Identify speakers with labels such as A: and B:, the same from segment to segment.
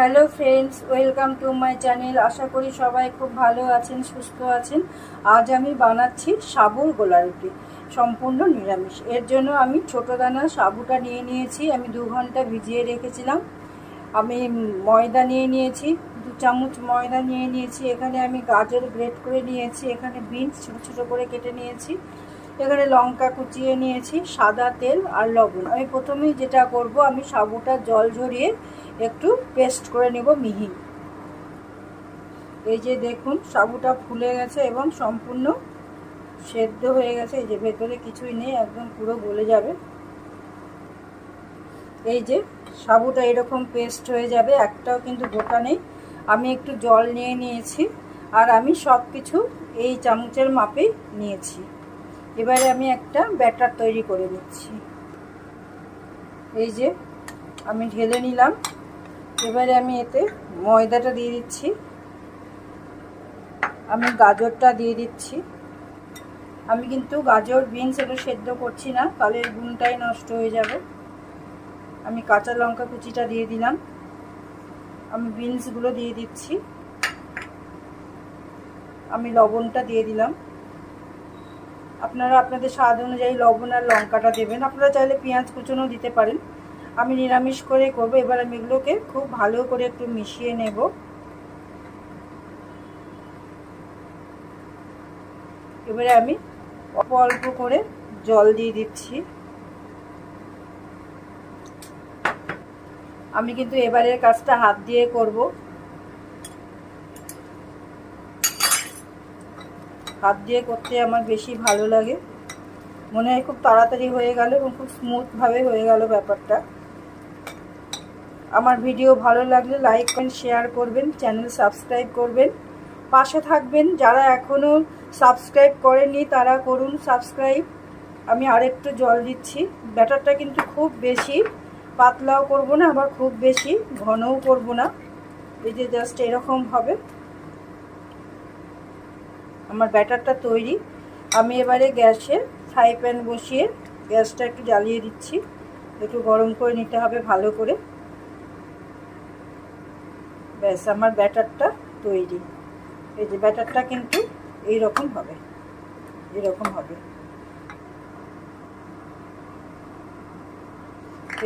A: Hello friends welcome to my channel আশা করি সবাই খুব ভালো আছেন, সুস্থ আছেন। আজ আমি বানাচ্ছি সাবুর গোলা রুটি, সম্পূর্ণ নিরামিষ। এর জন্য আমি ছোটো দানার সাবুটা নিয়ে নিয়েছি, আমি দু ঘণ্টা ভিজিয়ে রেখেছিলাম। আমি ময়দা নিয়ে নিয়েছি, দু চামচ ময়দা নিয়ে নিয়েছি। এখানে আমি গাজর গ্রেট করে নিয়েছি, এখানে বিনস ছোটো ছোটো করে কেটে নিয়েছি। এখানে লঙ্কা কুচিয়ে নিয়েছি, সাদা তেল আর লবণ। আমি প্রথমেই যেটা করব, আমি সাবুটা জল ঝরিয়ে একটু পেস্ট করে নেব মিহি। এই যে দেখুন, সাবুটা ফুলে গেছে এবং সম্পূর্ণ সেদ্ধ হয়ে গেছে। এই যে ভেতরে কিছুই নেই, একদম পুরো গলে যাবে। এই যে সাবুটা এরকম পেস্ট হয়ে যাবে, একটাও কিন্তু গোটা নেই। আমি একটু জল নিয়ে নিয়েছি আর আমি সব কিছু এই চামচের মাপেই নিয়েছি। এবারে আমি একটা ব্যাটার তৈরি করে নিচ্ছি। এই যে আমি ঢেলে নিলাম। এবারে আমি এতে ময়দাটা দিয়ে দিচ্ছি। আমি গাজরটা দিয়ে দিচ্ছি। আমি কিন্তু গাজর, বিনস এগুলো সেদ্ধ করছি না, তাহলে গুণটাই নষ্ট হয়ে যাবে। আমি কাঁচা লঙ্কা কুচিটা দিয়ে দিলাম। আমি বিনসগুলো দিয়ে দিচ্ছি। আমি লবণটা দিয়ে দিলাম। আপনারা আপনাদের স্বাদ অনুযায়ী লবণ আর লঙ্কাটা দেবেন। আপনারা চাইলে পেঁয়াজ কুচনও দিতে পারেন। আমি নিরামিষ করে করব। এবার আমি এগুলোকে খুব ভালো করে একটু মিশিয়ে নেব। এবারে আমি অল্প অল্প করে জল দিয়ে দিচ্ছি। আমি কিন্তু এবারের কাজটা হাত দিয়ে করব। হাত দিয়ে করতে আমার বেশি ভালো লাগে। মনে হয় খুব তাড়াতাড়ি হয়ে গেল এবং খুব স্মুথভাবে হয়ে গেল ব্যাপারটা। আমার ভিডিও ভালো লাগলে লাইক করেন শেয়ার করবেন, চ্যানেল সাবস্ক্রাইব করবেন। পাশে থাকবেন। যারা এখনও সাবস্ক্রাইব করেনি তারা করুন সাবস্ক্রাইব। আমি আরেকটু জল দিচ্ছি। ব্যাটারটা কিন্তু খুব বেশি। পাতলাও করব না, আবার খুব বেশি ঘনও করব না। এই যে জাস্ট এরকম হবে। আমার ব্যাটারটা তৈরি। আমি এবারে গ্যাসে ফ্রাই প্যান বসিয়ে গ্যাসটা একটু জ্বালিয়ে দিচ্ছি। একটু গরম করে নিতে হবে ভালো করে। ব্যাস, আমার ব্যাটারটা তৈরি। এই যে ব্যাটারটা কিন্তু এই রকম হবে। এরকম হবে।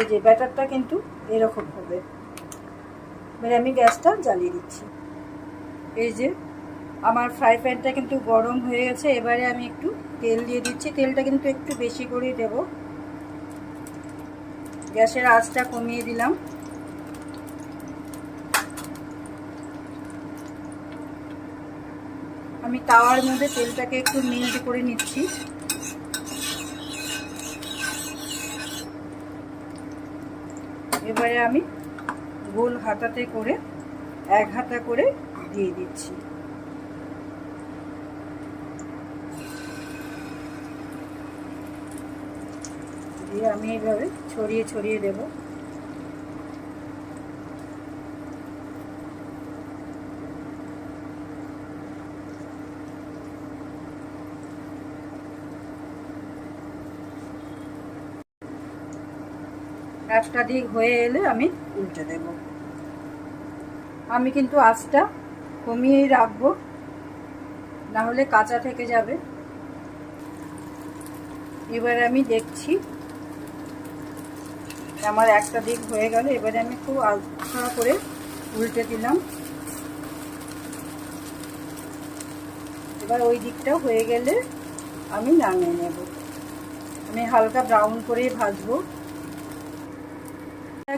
A: এই যে ব্যাটারটা কিন্তু এরকম হবে। এবারে আমি গ্যাসটা জ্বালিয়ে দিচ্ছি। এই যে আমার ফ্রাই প্যানটা কিন্তু গরম হয়ে গেছে, এবারে আমি একটু তেল দিয়ে দিচ্ছি। তেলটা কিন্তু একটু বেশি করেই দেব। গ্যাসের আঁচটা কমিয়ে দিলাম। আমি তাওয়ার মধ্যে তেলটাকে একটু মিল্ট করে নিচ্ছি। এবারে আমি গোল হাতাতে করে, এক হাতা করে দিয়ে দিচ্ছি। দিয়ে আমি এইভাবে ছড়িয়ে ছড়িয়ে দেব। একটা দিক হয়ে এলে আমি উল্টে দেব। আমি কিন্তু আঁচটা কমিয়েই রাখব না হলে কাঁচা থেকে যাবে। এবারে আমি দেখছি আমার একটা দিক হয়ে গেল, এবারে আমি খুব আলতা করে উল্টে দিলাম। এবার ওই দিকটা হয়ে গেলে আমি নামিয়ে নেব। আমি হালকা ব্রাউন করেই ভাজবো।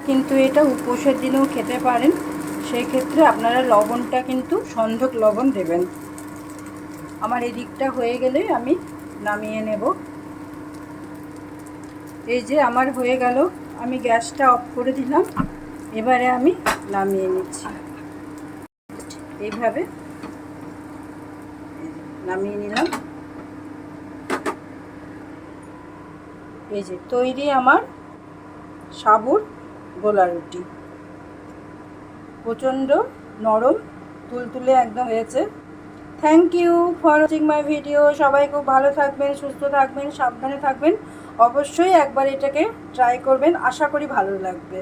A: কিন্তু এটা উপোসের দিনেও খেতে পারেন সেই ক্ষেত্রে আপনারা লবণটা কিন্তু সন্ধক লবণ দেবেন। আমার এই দিকটা হয়ে গেলে আমি নামিয়ে নেব। এই যে আমার হয়ে গেল আমি গ্যাসটা অফ করে দিলাম। এবারে আমি নামিয়ে নিচ্ছি। এইভাবে নামিয়ে নিলাম। এই যে তৈরি আমার সাবুর গোলা রুটি। প্রচণ্ড নরম, তুলতুলে একদম হয়েছে। Thank you for watching my video সবাই খুব ভালো থাকবেন, সুস্থ থাকবেন, সাবধানে থাকবেন। অবশ্যই একবার এটাকে ট্রাই করবেন। আশা করি ভালো লাগবে।